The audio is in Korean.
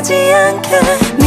되지 않게